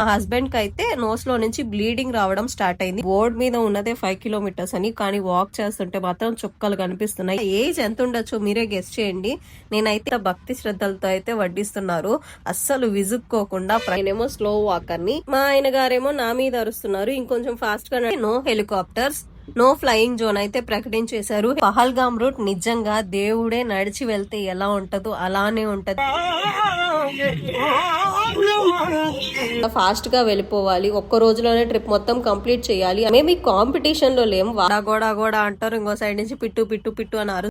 మా హస్బెండ్కి అయితే నోస్లో నుంచి బ్లీడింగ్ రావడం స్టార్ట్ అయింది. బోర్డ్ మీద ఉన్నదే ఫైవ్ కిలోమీటర్స్ అని కానీ వాక్ చేస్తుంటే మాత్రం చుక్కలు కనిపిస్తున్నాయి. ఏజ్ ఎంత ఉండొచ్చో మీరే గెస్ట్ చేయండి. నేనైతే భక్తి శ్రద్ధలతో అయితే వడ్డిస్తున్నారు. అస్సలు విసుక్కోకుండా నేనేమో స్లో వాకర్ని మా ఆయన గారేమో నా మీద అరుస్తున్నారు. ఇంకొంచెం ఫాస్ట్గా no helicopters no flying zone అయితే ప్రకటించేశారు. పహల్గామ్ రూట్ నిజంగా దేవుడే నడిచి వెళ్తే ఎలా ఉంటదో అలానే ఉంటది. ఫాస్ట్గా వెళ్ళిపోవాలి. ఒక్క రోజులోనే ట్రిప్ మొత్తం కంప్లీట్ చేయాలి. మేము ఈ కాంపిటీషన్లో. లేము వాడా గోడా గోడా అంటారు. ఇంకో సైడ్ నుంచి పిట్టు పిట్టు పిట్టు అన్నారు.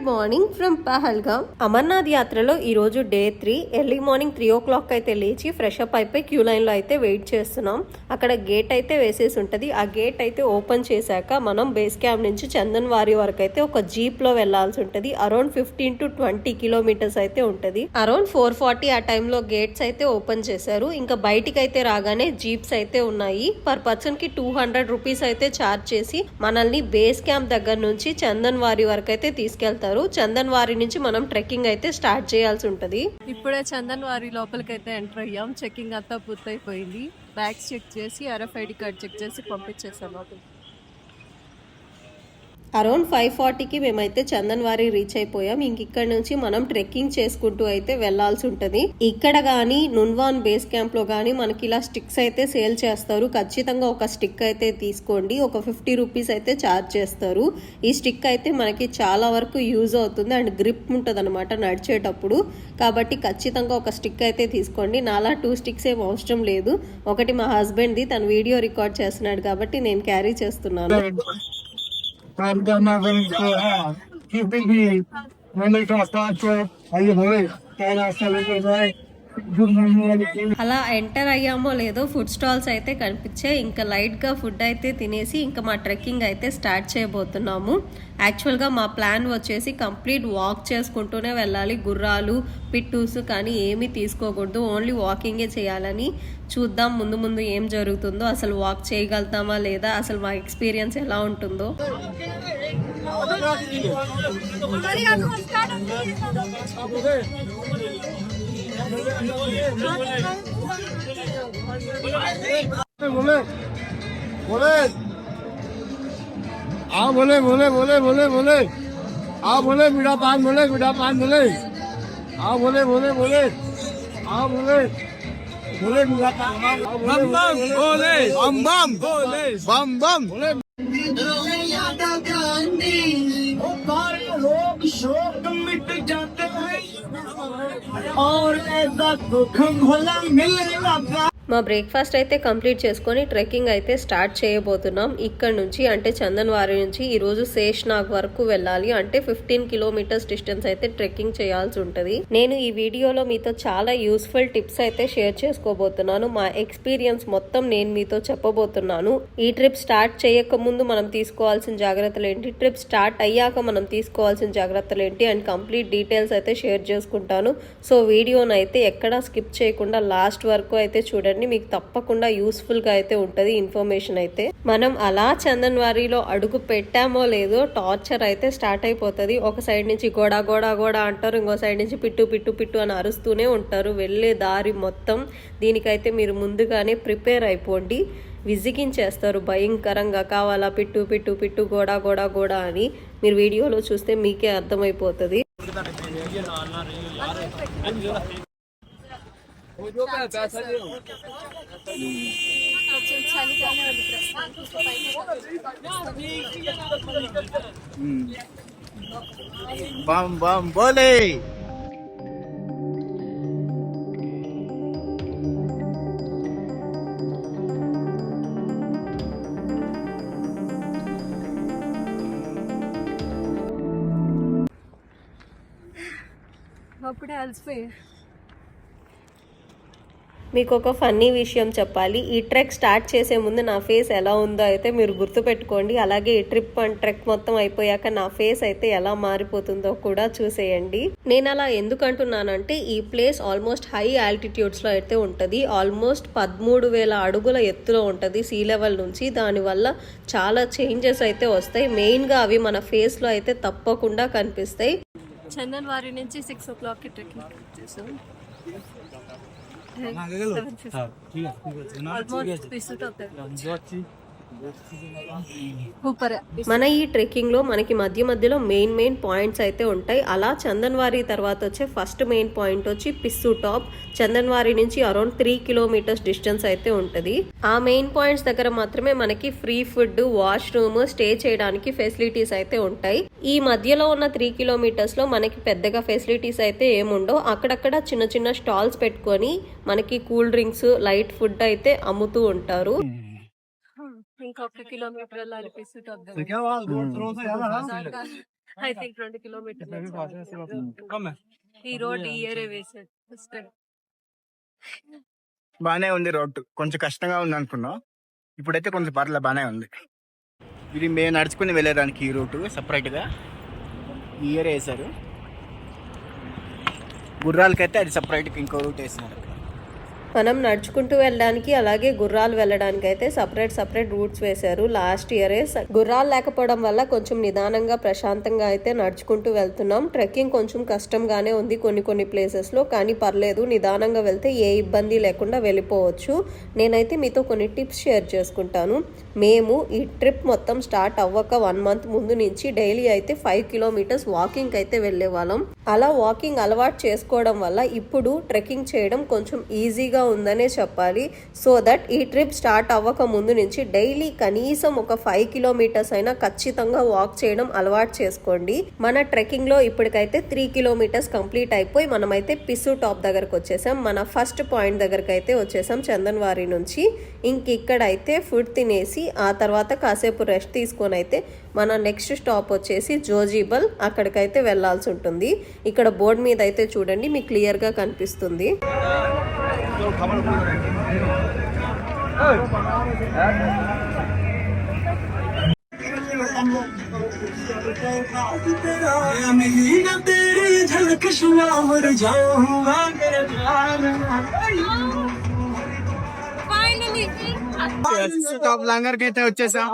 Good morning from Pahalgam Amarnath యాత్రలో ఈ రోజు day three early morning three o'clock అయితే లేచి ఫ్రెష్ అప్ అయిపోయి క్యూ లైన్లో అయితే వెయిట్ చేస్తున్నాం. అక్కడ గేట్ అయితే వేసేసి ఉంటది. ఆ గేట్ అయితే ఓపెన్ చేశాక మనం బేస్ క్యాంప్ నుంచి చందన్ వారి వరకు అయితే ఒక జీప్లో వెళ్ళాల్సి ఉంటుంది. Around fifteen to twenty kilometres అయితే ఉంటది. అరౌండ్ ఫోర్ ఫార్టీ ఆ టైంలో గేట్స్ అయితే ఓపెన్ చేశారు. ఇంకా బయటికి అయితే రాగానే జీప్స్ అయితే ఉన్నాయి. పర్ పర్సన్కి టూ హండ్రెడ్ రూపీస్ అయితే ఛార్జ్ చేసి మనల్ని బేస్ క్యాంప్ దగ్గర నుంచి చందన్ వారి వరకు అయితే తీసుకెళ్తారు. చందన్ వారి నుంచి మనం ట్రెక్కింగ్ అయితే స్టార్ట్ చేయాల్సి ఉంటది. ఇప్పుడే చందన్ వారి లోపలికి అయితే ఎంటర్ అయ్యాం. చెక్కింగ్ అంతా పూర్తయిపోయింది. బ్యాగ్స్ చెక్ చేసి ఆర్ఎఫ్ఐడి కార్డ్ చెక్ చేసి పంపించేసాం లోపలికి. అరౌండ్ ఫైవ్ ఫార్టీకి మేమైతే చందన్వారి రీచ్ అయిపోయాం. ఇంక ఇక్కడ నుంచి మనం ట్రెక్కింగ్ చేసుకుంటూ అయితే వెళ్ళాల్సి ఉంటుంది. ఇక్కడ గానీ నున్వాన్ బేస్ క్యాంప్లో కానీ మనకి ఇలా స్టిక్స్ అయితే సేల్ చేస్తారు. ఖచ్చితంగా ఒక స్టిక్ అయితే తీసుకోండి. ఒక ఫిఫ్టీ రూపీస్ అయితే ఛార్జ్ చేస్తారు. ఈ స్టిక్ అయితే మనకి చాలా వరకు యూజ్ అవుతుంది. అండ్ గ్రిప్ ఉంటుంది అనమాట నడిచేటప్పుడు. కాబట్టి ఖచ్చితంగా ఒక స్టిక్ అయితే తీసుకోండి. నాలా టూ స్టిక్స్ ఏం అవసరం లేదు. ఒకటి మా హస్బెండ్ది. తను వీడియో రికార్డ్ చేస్తున్నాడు కాబట్టి నేను క్యారీ చేస్తున్నాను. काम करना फिर कीपिंग भी मैंने का स्टार्ट को आइए बोले क्या रास्ता అలా ఎంటర్ అయ్యామో లేదో ఫుడ్ స్టాల్స్ అయితే కనిపించే ఇంకా లైట్గా ఫుడ్ అయితే తినేసి ఇంకా మా ట్రెక్కింగ్ అయితే స్టార్ట్ చేయబోతున్నాము యాక్చువల్గా మా ప్లాన్ వచ్చేసి కంప్లీట్ వాక్ చేసుకుంటూనే వెళ్ళాలి గుర్రాలు పిట్టూస్ కానీ ఏమీ తీసుకోకూడదు ఓన్లీ వాకింగే చేయాలని చూద్దాం ముందు ముందు ఏం జరుగుతుందో అసలు వాక్ చేయగలుగుతామా లేదా అసలు మా ఎక్స్పీరియన్స్ ఎలా ఉంటుందో આ બોલે બોલે બોલે બોલે બોલે આ બોલે મીઠા પાન બોલે મીઠા પાન બોલે આ બોલે બોલે બોલે આ બોલે બોલે મીઠા પાન બમ બમ બોલે બમ બમ બોલે બમ બમ બોલે রোহিঙ্গা গান্ধী ও পারে হোক শোক और ऐसा दुख भोला मिलने बाबा। మా బ్రేక్ఫాస్ట్ అయితే కంప్లీట్ చేసుకొని ట్రెక్కింగ్ అయితే స్టార్ట్ చేయబోతున్నాం. ఇక్కడ నుంచి అంటే చందన్వారి నుంచి ఈరోజు శేష్నాగ్ వరకు వెళ్ళాలి. అంటే ఫిఫ్టీన్ కిలోమీటర్స్ డిస్టెన్స్ అయితే ట్రెక్కింగ్ చేయాల్సి ఉంటుంది. నేను ఈ వీడియోలో మీతో చాలా యూస్ఫుల్ టిప్స్ అయితే షేర్ చేసుకోబోతున్నాను. మా ఎక్స్పీరియన్స్ మొత్తం నేను మీతో చెప్పబోతున్నాను. ఈ ట్రిప్ స్టార్ట్ చేయక ముందు మనం తీసుకోవాల్సిన జాగ్రత్తలు ఏంటి? ట్రిప్ స్టార్ట్ అయ్యాక మనం తీసుకోవాల్సిన జాగ్రత్తలు ఏంటి? అండ్ కంప్లీట్ డీటెయిల్స్ అయితే షేర్ చేసుకుంటాను. సో వీడియోను అయితే ఎక్కడా స్కిప్ చేయకుండా లాస్ట్ వరకు అయితే చూడండి. మీకు తప్పకుండా యూస్ఫుల్గా అయితే ఉంటుంది ఇన్ఫర్మేషన్ అయితే. మనం అలా చందన్ వారిలో అడుగు పెట్టామో లేదో టార్చర్ అయితే స్టార్ట్ అయిపోతుంది. ఒక సైడ్ నుంచి గోడ గోడ గోడ అంటారు ఇంకో సైడ్ నుంచి పిట్టు పిట్టు పిట్టు అని అరుస్తూనే ఉంటారు. వెళ్ళే దారి మొత్తం దీనికైతే మీరు ముందుగానే ప్రిపేర్ అయిపోండి. విసిగించేస్తారు భయంకరంగా కావాలా పిట్టు పిట్టు పిట్టు గోడ గోడ గోడ అని. మీరు వీడియోలో చూస్తే మీకే అర్థమైపోతుంది. बम बम बोले అప్పుడే అలసిపోయి మీకు ఒక ఫన్నీ విషయం చెప్పాలి. ఈ ట్రెక్ స్టార్ట్ చేసే ముందు నా ఫేస్ ఎలా ఉందో అయితే మీరు గుర్తుపెట్టుకోండి. అలాగే ఈ ట్రిప్ అండ్ ట్రెక్ మొత్తం అయిపోయాక నా ఫేస్ అయితే ఎలా మారిపోతుందో కూడా చూసేయండి. నేను అలా ఎందుకు అంటున్నానంటే ఈ ప్లేస్ ఆల్మోస్ట్ హై ఆల్టిట్యూడ్స్లో అయితే ఉంటుంది. ఆల్మోస్ట్ పదమూడు వేల అడుగుల ఎత్తులో ఉంటుంది సీ లెవెల్ నుంచి. దానివల్ల చాలా చేంజెస్ అయితే వస్తాయి. మెయిన్గా అవి మన ఫేస్లో అయితే తప్పకుండా కనిపిస్తాయి. చందన్ వారి నుంచి సిక్స్ ఓ క్లాక్కి ట్రెక్కింగ్ చేసాం. ఆల్మోస్ట్ విసుట్ అవుతుంది సూపర్. మన ఈ ట్రెక్కింగ్లో మనకి మధ్య మధ్యలో మెయిన్ మెయిన్ పాయింట్స్ అయితే ఉంటాయి. అలా చందన్వారి తర్వాత వచ్చే ఫస్ట్ మెయిన్ పాయింట్ వచ్చి పిస్సు టాప్. చందన్వారి నుంచి అరౌండ్ త్రీ కిలోమీటర్స్ డిస్టెన్స్ అయితే ఉంటది. ఆ మెయిన్ పాయింట్స్ దగ్గర మాత్రమే మనకి ఫ్రీ ఫుడ్ వాష్రూమ్ స్టే చేయడానికి ఫెసిలిటీస్ అయితే ఉంటాయి. ఈ మధ్యలో ఉన్న త్రీ కిలోమీటర్స్లో మనకి పెద్దగా ఫెసిలిటీస్ అయితే ఏముండవు. అక్కడక్కడ చిన్న చిన్న స్టాల్స్ పెట్టుకొని మనకి కూల్ డ్రింక్స్ లైట్ ఫుడ్ అయితే అమ్ముతూ ఉంటారు. ఇంకొక కిలోమీటర్ వెళ్ళాలి విసుట్ అవుతుంది ఐ థింక్ రెండు కిలోమీటర్ ఈ రోడ్ ఈ ఏరియా వేసాడు ఫస్ట్. బానే ఉంది రోడ్డు. కొంచెం కష్టంగా ఉంది అనుకున్నాం ఇప్పుడైతే కొంచెం పర్లే బానే ఉంది. ఇది మేము నడుచుకుని వెళ్ళేదానికి ఈ రూటు సపరేట్గా. ఈ ఇయర్ వేశారు. గుర్రాలకైతే అది సపరేట్గా ఇంకో రూట్ వేసినారు. మనం నడుచుకుంటూ వెళ్ళడానికి అలాగే గుర్రాలు వెళ్ళడానికి అయితే సపరేట్ సపరేట్ రూట్స్ వేశారు. లాస్ట్ ఇయరే గుర్రాలు లేకపోవడం వల్ల కొంచెం నిదానంగా ప్రశాంతంగా అయితే నడుచుకుంటూ వెళ్తున్నాం. ట్రెక్కింగ్ కొంచెం కష్టంగానే ఉంది కొన్ని కొన్ని ప్లేసెస్లో కానీ పర్లేదు నిదానంగా వెళ్తే ఏ ఇబ్బంది లేకుండా వెళ్ళిపోవచ్చు. నేనైతే మీతో కొన్ని టిప్స్ షేర్ చేసుకుంటాను. మేము ఈ ట్రిప్ మొత్తం స్టార్ట్ అవ్వక వన్ మంత్ ముందు నుంచి డైలీ అయితే ఫైవ్ కిలోమీటర్స్ వాకింగ్ అయితే వెళ్ళే వాళ్ళం అలా వాకింగ్ అలవాటు చేసుకోవడం వల్ల ఇప్పుడు ట్రెక్కింగ్ చేయడం కొంచెం ఈజీగా ఉందనే చెప్పాలి. సో దట్ ఈ ట్రిప్ స్టార్ట్ అవ్వక ముందు నుంచి డైలీ కనీసం ఒక ఫైవ్ కిలోమీటర్స్ అయినా ఖచ్చితంగా వాక్ చేయడం అలవాటు చేసుకోండి. మన ట్రెక్కింగ్లో ఇప్పటికైతే త్రీ కిలోమీటర్స్ కంప్లీట్ అయిపోయి మనమైతే పిసు టాప్ దగ్గరకు వచ్చేసాం. మన ఫస్ట్ పాయింట్ దగ్గరకు అయితే వచ్చేసాం చందన్వారి నుంచి. ఇంక ఇక్కడైతే ఫుడ్ తినేసి ఆ తర్వాత కాసేపు రెస్ట్ తీసుకొని అయితే మన నెక్స్ట్ స్టాప్ వచ్చేసి జోజీబల్ అక్కడికైతే వెళ్ళాల్సి ఉంటుంది. ఇక్కడ బోర్డు మీద అయితే చూడండి మీకు క్లియర్గా కనిపిస్తుంది. టాప్ లంగర్కి అయితే వచ్చేసాం.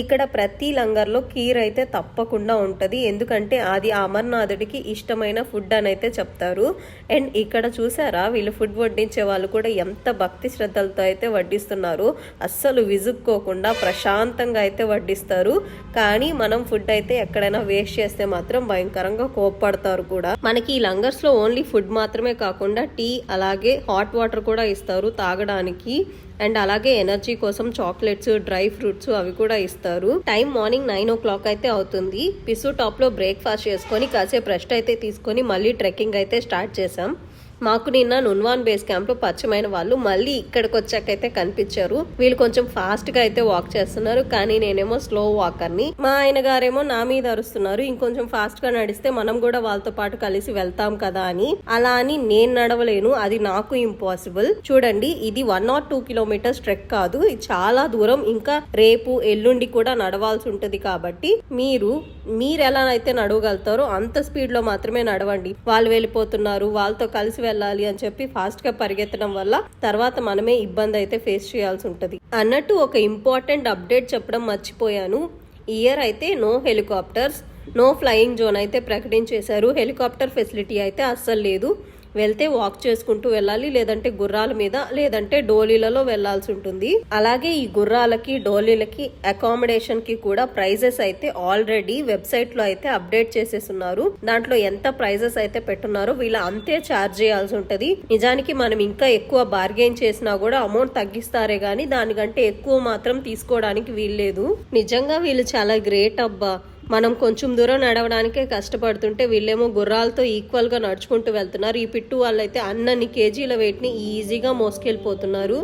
ఇక్కడ ప్రతి లంగర్లో కీర్ అయితే తప్పకుండా ఉంటుంది. ఎందుకంటే అది అమర్నాథుడికి ఇష్టమైన ఫుడ్ అని అయితే చెప్తారు. అండ్ ఇక్కడ చూసారా వీళ్ళు ఫుడ్ వడ్డించే వాళ్ళు కూడా ఎంత భక్తి శ్రద్ధలతో అయితే వడ్డిస్తున్నారు. అస్సలు విసుక్కోకుండా ప్రశాంతంగా అయితే వడ్డిస్తారు. కానీ మనం ఫుడ్ అయితే ఎక్కడైనా వేస్ట్ చేస్తే మాత్రం భయంకరంగా కోప్పడతారు కూడా. మనకి ఈ లంగర్స్లో ఓన్లీ ఫుడ్ మాత్రమే కాకుండా టీ అలాగే హాట్ వాటర్ కూడా ఇస్తారు తాగడానికి. అండ్ అలాగే ఎనర్జీ కోసం చాక్లెట్స్ డ్రై ఫ్రూట్స్ అవి కూడా ఇస్తారు. Time morning nine o'clock అయితే అవుతుంది. పిసు టాప్లో బ్రేక్ఫాస్ట్ చేసుకొని కాసేపు రెస్ట్ అయితే తీసుకొని మళ్ళీ ట్రెక్కింగ్ అయితే స్టార్ట్ చేసాం మాకు నిన్న నున్వాన్ బేస్ క్యాంప్లో పరిచయమైన వాళ్ళు మళ్ళీ ఇక్కడికి వచ్చాకైతే కనిపించారు. వీళ్ళు కొంచెం ఫాస్ట్గా అయితే వాక్ చేస్తున్నారు. కానీ నేనేమో స్లో వాకర్ని మా ఆయన గారేమో నా మీద అరుస్తున్నారు. ఇంకొంచెం ఫాస్ట్గా నడిస్తే మనం కూడా వాళ్ళతో పాటు కలిసి వెళ్తాం కదా అని. అలా అని నేను నడవలేను. అది నాకు ఇంపాసిబుల్. చూడండి ఇది one not two kilometres trek కాదు. ఇది చాలా దూరం. ఇంకా రేపు ఎల్లుండి కూడా నడవాల్సి ఉంటది కాబట్టి మీరు మీరు ఎలా అయితే నడవగలుగుతారో అంత స్పీడ్లో మాత్రమే నడవండి. వాళ్ళు వెళ్ళిపోతున్నారు. వాళ్ళతో కలిసి వెళ్ళాలి అని చెప్పి ఫాస్ట్గా పరిగెత్తడం వల్ల తర్వాత మనమే ఇబ్బంది అయితే ఫేస్ చేయాల్సి ఉంటుంది. అన్నట్టు ఒక ఇంపార్టెంట్ అప్డేట్ చెప్పడం మర్చిపోయాను. ఇయర్ అయితే no helicopters no flying zone అయితే ప్రకటించేశారు. హెలికాప్టర్ ఫెసిలిటీ అయితే అస్సలు లేదు. వెళ్తే వాక్ చేసుకుంటూ వెళ్ళాలి లేదంటే గుర్రాల మీద లేదంటే డోలీలలో వెళ్ళాల్సి ఉంటుంది. అలాగే ఈ గుర్రాలకి డోలీలకి అకామిడేషన్కి కూడా ప్రైజెస్ అయితే ఆల్రెడీ వెబ్సైట్లో అయితే అప్డేట్ చేసేసున్నారు. దాంట్లో ఎంత ప్రైజెస్ అయితే పెట్టున్నారో వీళ్ళ అంతే ఛార్జ్ చేయాల్సి ఉంటది. నిజానికి మనం ఇంకా ఎక్కువ బార్గెయిన్ చేసినా కూడా అమౌంట్ తగ్గిస్తారే గానీ దానికంటే ఎక్కువ మాత్రం తీసుకోవడానికి వీల్లేదు. నిజంగా వీళ్ళు చాలా గ్రేట్ అబ్బా. మనం కొంచెం దూరం నడవడానికే కష్టపడుతుంటే వీళ్ళేమో గుర్రాలతో ఈక్వల్గా నడుచుకుంటూ వెళ్తున్నారు. ఈ పిట్టు వాళ్ళైతే అన్నన్ని కేజీల వెయిట్ని ఈజీగా మోసుకెళ్ళిపోతున్నారు.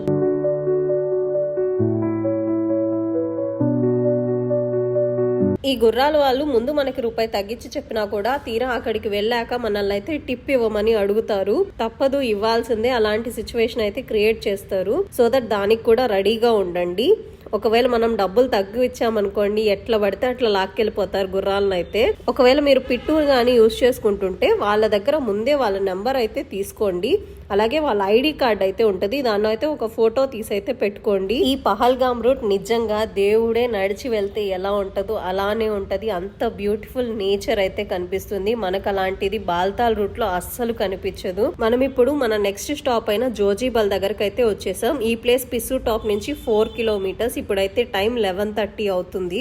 ఈ గుర్రాల వాళ్ళు ముందు మనకి రూపాయి తగ్గించి చెప్పినా కూడా తీరా అక్కడికి వెళ్ళాక మనల్ని అయితే టిప్ ఇవ్వమని అడుగుతారు. తప్పదు ఇవ్వాల్సిందే అలాంటి సిచ్యువేషన్ అయితే క్రియేట్ చేస్తారు. సో దట్ దానికి కూడా రెడీగా ఉండండి. ఒకవేళ మనం డబ్బులు తగ్గు ఇచ్చామనుకోండి ఎట్లా పడితే అట్లా లాక్కెళ్ళిపోతారు గుర్రాలను అయితే ఒకవేళ మీరు పిట్టూరు కానీ యూజ్ చేసుకుంటుంటే వాళ్ళ దగ్గర ముందే వాళ్ళ నెంబర్ అయితే తీసుకోండి. అలాగే వాళ్ళ ఐడి కార్డ్ అయితే ఉంటుంది. దానిలో అయితే ఒక ఫోటో తీసి అయితే పెట్టుకోండి. ఈ పహల్గామ్ రూట్ నిజంగా దేవుడే నడిచి వెళ్తే ఎలా ఉంటుందో అలానే ఉంటుంది. అంత బ్యూటిఫుల్ నేచర్ అయితే కనిపిస్తుంది. మనకు అలాంటిది బాల్తాల్ రూట్లో అస్సలు కనిపించదు. మనం ఇప్పుడు మన నెక్స్ట్ స్టాప్ అయిన జోజీబల్ దగ్గరకు అయితే వచ్చేసాం. ఈ ప్లేస్ పిస్సు టాప్ నుంచి ఫోర్ కిలోమీటర్స్. ఇప్పుడైతే టైం లెవెన్ థర్టీ అవుతుంది.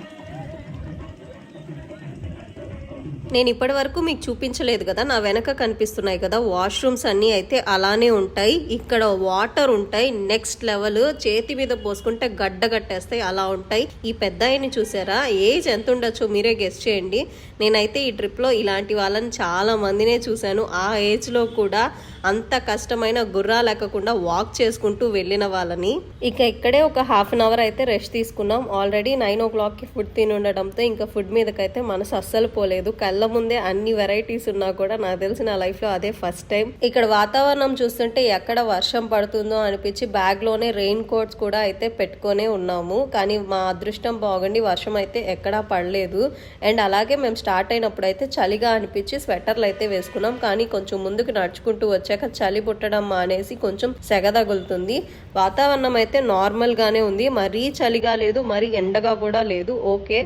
నేను ఇప్పటి వరకు మీకు చూపించలేదు కదా నా వెనక కనిపిస్తున్నాయి కదా వాష్రూమ్స్ అన్నీ అయితే అలానే ఉంటాయి. ఇక్కడ వాటర్ ఉంటాయి నెక్స్ట్ లెవెల్ చేతి మీద పోసుకుంటే గడ్డ కట్టేస్తాయి అలా ఉంటాయి. ఈ పెద్ద చూసారా? ఏజ్ ఎంత ఉండొచ్చో మీరే గెస్ట్ చేయండి. నేనైతే ఈ ట్రిప్లో ఇలాంటి వాళ్ళని చాలా మందినే చూశాను. ఆ ఏజ్లో కూడా అంత కష్టమైన గుర్రాలు ఎక్కకుండా వాక్ చేసుకుంటూ వెళ్ళిన వాళ్ళని. ఇక ఇక్కడే ఒక హాఫ్ అన్ అవర్ అయితే రెస్ట్ తీసుకున్నాం. ఆల్రెడీ నైన్ ఓ క్లాక్కి ఫుడ్ తిని ఉండడంతో ఇంకా ఫుడ్ మీదకైతే మనసు అస్సలు పోలేదు. కళ్ళ ముందే అన్ని వెరైటీస్ ఉన్నా కూడా నాకు తెలిసి నా లైఫ్లో అదే ఫస్ట్ టైం ఇక్కడ వాతావరణం చూస్తుంటే ఎక్కడ వర్షం పడుతుందో అనిపించి బ్యాగ్లోనే రెయిన్ కోట్స్ కూడా అయితే పెట్టుకొనే ఉన్నాము. కానీ మా అదృష్టం బాగుండి వర్షం అయితే ఎక్కడా పడలేదు. అండ్ అలాగే మేము స్టార్ట్ అయినప్పుడు అయితే చలిగా అనిపించి స్వెటర్లు అయితే వేసుకున్నాం. కానీ కొంచెం ముందుకు నడుచుకుంటూ వచ్చాక చలి పుట్టడం మానేసి కొంచెం సెగ తగులుతుంది. వాతావరణం అయితే నార్మల్ గానే ఉంది. మరీ చలిగా లేదు మరీ ఎండగా కూడా లేదు. ఓకే.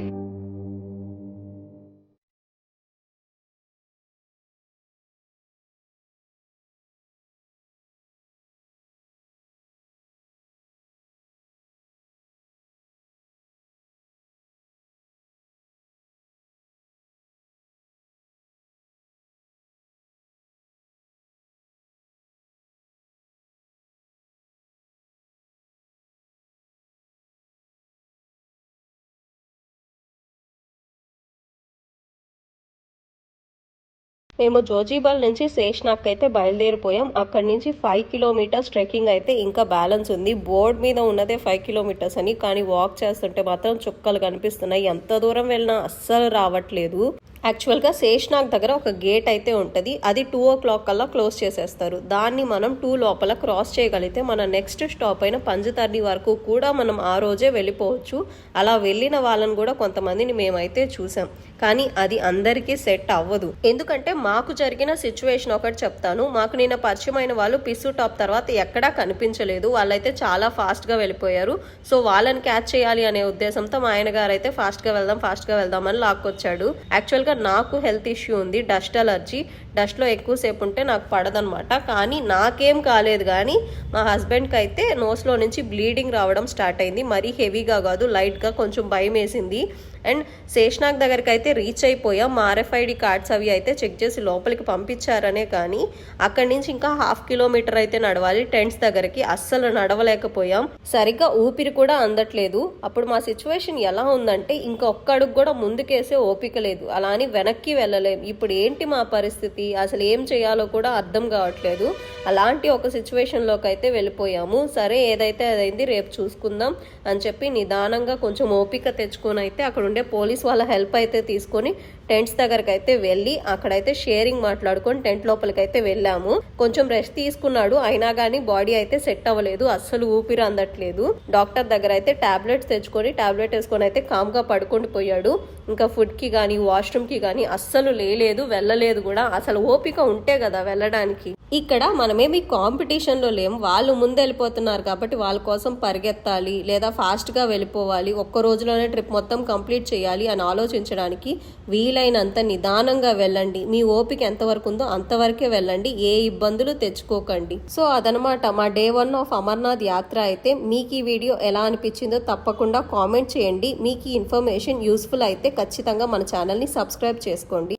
మేము జోజీబాల్ నుంచి శేష్నాగ్ అయితే బయలుదేరిపోయాం. అక్కడి నుంచి ఫైవ్ కిలోమీటర్స్ ట్రెక్కింగ్ అయితే ఇంకా బ్యాలెన్స్ ఉంది. బోర్డ్ మీద ఉన్నదే ఫైవ్ కిలోమీటర్స్ అని. కానీ వాక్ చేస్తుంటే మాత్రం చుక్కలు కనిపిస్తున్నాయి. ఎంత దూరం వెళ్ళినా అస్సలు రావట్లేదు. యాక్చువల్గా శేష్నాగ్ దగ్గర ఒక గేట్ అయితే ఉంటుంది. అది టూ ఓ క్లాక్ కల్లా క్లోజ్ చేసేస్తారు. దాన్ని మనం టూ లోపల క్రాస్ చేయగలిగితే మన నెక్స్ట్ స్టాప్ అయిన పంజతర్ని వరకు కూడా మనం ఆ రోజే వెళ్ళిపోవచ్చు. అలా వెళ్ళిన వాళ్ళని కూడా కొంతమందిని మేమైతే చూసాం. కానీ అది అందరికీ సెట్ అవ్వదు. ఎందుకంటే మాకు జరిగిన సిచ్యువేషన్ ఒకటి చెప్తాను. మాకు నిన్న పరిచయమైన వాళ్ళు పిసు టాప్ తర్వాత ఎక్కడా కనిపించలేదు. వాళ్ళైతే చాలా ఫాస్ట్గా వెళ్ళిపోయారు. సో వాళ్ళని క్యాచ్ చేయాలి అనే ఉద్దేశంతో మా ఆయన గారు అయితే ఫాస్ట్గా వెళ్దాం ఫాస్ట్గా వెళ్దాం అని లాక్కొచ్చాడు. యాక్చువల్గా నాకు హెల్త్ ఇష్యూ ఉంది డస్ట్ అలర్జీ డస్ట్లో ఎక్కువసేపు ఉంటే నాకు పడదనమాట. కానీ నాకేం కాలేదు కానీ మా హస్బెండ్కి అయితే నోస్లో నుంచి బ్లీడింగ్ రావడం స్టార్ట్ అయింది. మరీ హెవీగా కాదు లైట్గా కొంచెం భయం వేసింది. అండ్ శేష్నాగ్ దగ్గరికి అయితే రీచ్ అయిపోయాం. మా ఆర్ఎఫ్ఐడి కార్డ్స్ అవి అయితే చెక్ చేసి లోపలికి పంపించారనే కానీ అక్కడి నుంచి ఇంకా హాఫ్ కిలోమీటర్ అయితే నడవాలి. టెంట్స్ దగ్గరికి అస్సలు నడవలేకపోయాం. సరిగ్గా ఊపిరి కూడా అందట్లేదు. అప్పుడు మా సిచ్యువేషన్ ఎలా ఉందంటే ఇంకా ఒక్క అడుగు కూడా ముందుకేసే ఓపిక లేదు. అలా అని వెనక్కి వెళ్ళలేం. ఇప్పుడు ఏంటి మా పరిస్థితి? అసలు ఏం చేయాలో కూడా అర్థం కావట్లేదు. అలాంటి ఒక సిచ్యువేషన్లోకి అయితే వెళ్ళిపోయాము. సరే ఏదైతే అదైంది రేపు చూసుకుందాం అని చెప్పి నిదానంగా కొంచెం ఓపిక తెచ్చుకొని అయితే అక్కడ ఉండే పోలీస్ వాళ్ళ హెల్ప్ అయితే తీసుకొని టెంట్స్ దగ్గరకు అయితే వెళ్ళి అక్కడైతే షేరింగ్ మాట్లాడుకొని టెంట్ లోపలికి అయితే వెళ్ళాము. కొంచెం రెస్ట్ తీసుకున్నాడు. అయినా కానీ బాడీ అయితే సెట్ అవ్వలేదు. అస్సలు ఊపిరి అందట్లేదు. డాక్టర్ దగ్గర అయితే టాబ్లెట్స్ తెచ్చుకొని టాబ్లెట్ వేసుకొని అయితే కామ్గా పడుకొని పోయాడు. ఇంకా ఫుడ్కి కానీ వాష్రూమ్కి కానీ అస్సలు లేలేదు వెళ్ళలేదు కూడా. అసలు ఓపిక ఉంటే కదా వెళ్ళడానికి. ఇక్కడ మనమేమి కాంపిటీషన్లో లేము వాళ్ళు ముందు వెళ్ళిపోతున్నారు కాబట్టి వాళ్ళ కోసం పరిగెత్తాలి లేదా ఫాస్ట్గా వెళ్ళిపోవాలి. ఒక్క రోజులోనే ట్రిప్ మొత్తం కంప్లీట్ చేయాలి అని ఆలోచించడానికి వీలైనంత నిదానంగా వెళ్ళండి. మీ ఓపిక ఎంతవరకు ఉందో అంతవరకే వెళ్ళండి. ఏ ఇబ్బందులు తెచ్చుకోకండి. సో అదనమాట. మా డే వన్ ఆఫ్ అమర్నాథ్ యాత్ర అయితే మీకు ఈ వీడియో ఎలా అనిపించిందో తప్పకుండా కామెంట్ చేయండి. మీకు ఈ ఇన్ఫర్మేషన్ యూస్ఫుల్ అయితే ఖచ్చితంగా మన ఛానల్ని సబ్స్క్రైబ్ చేసుకోండి.